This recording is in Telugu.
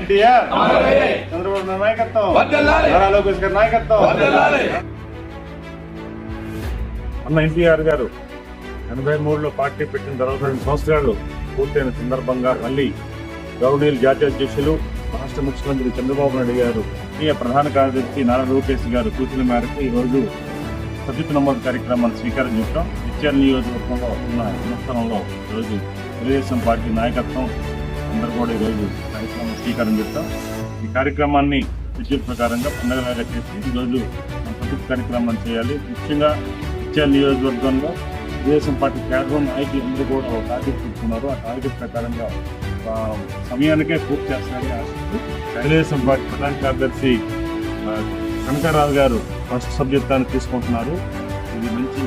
ఎన్టీఆర్. చంద్రబాబు నాయుడు నాయకత్వం. వర్ధిల్లాలి. నారా లోకేష్ గారి నాయకత్వం. వర్ధిల్లాలి. అన్న ఎన్టీఆర్ గారు ఎనభై మూడులో పార్టీ పెట్టిన తర్వాత రెండు సంవత్సరాలు పూర్తయిన సందర్భంగా మళ్ళీ గౌరవనీయులు జాతీయ అధ్యక్షులు రాష్ట్ర ముఖ్యమంత్రి చంద్రబాబు నాయుడు గారు ప్రధాన కార్యదర్శి నారా లోకేష్ గారు సూచన మేరకు ఈ రోజు సభ్యత నమోదు కార్యక్రమాన్ని స్వీకారం చేస్తాం ఇచ్చారు నియోజకవర్గంలో ఉన్న సంస్థలంలో ఈరోజు తెలుగుదేశం పార్టీ నాయకత్వం. అందరూ కూడా ఈరోజు కార్యక్రమం స్వీకారం చేస్తాం. ఈ కార్యక్రమాన్ని విద్యుత్ ప్రకారంగా పండుగలాగా చేసి ఈరోజు మన సభ్యత చేయాలి. ముఖ్యంగా ఇచ్చే నియోజకవర్గంలో తెలుగుదేశం పార్టీ కేంద్రం నాయకులు అందరూ కూడా ఒక టార్గెట్ తీసుకున్నారు ఆ టార్గెట్ ప్రకారంగా సమయానికే పూర్తి చేస్తారని ఆశిస్తూ తెలుగుదేశం పార్టీ ప్రధాన కార్యదర్శి కనకారావు గారు ఫస్ట్ సబ్జెక్టాన్ని తీసుకుంటున్నారు. ఇది మంచి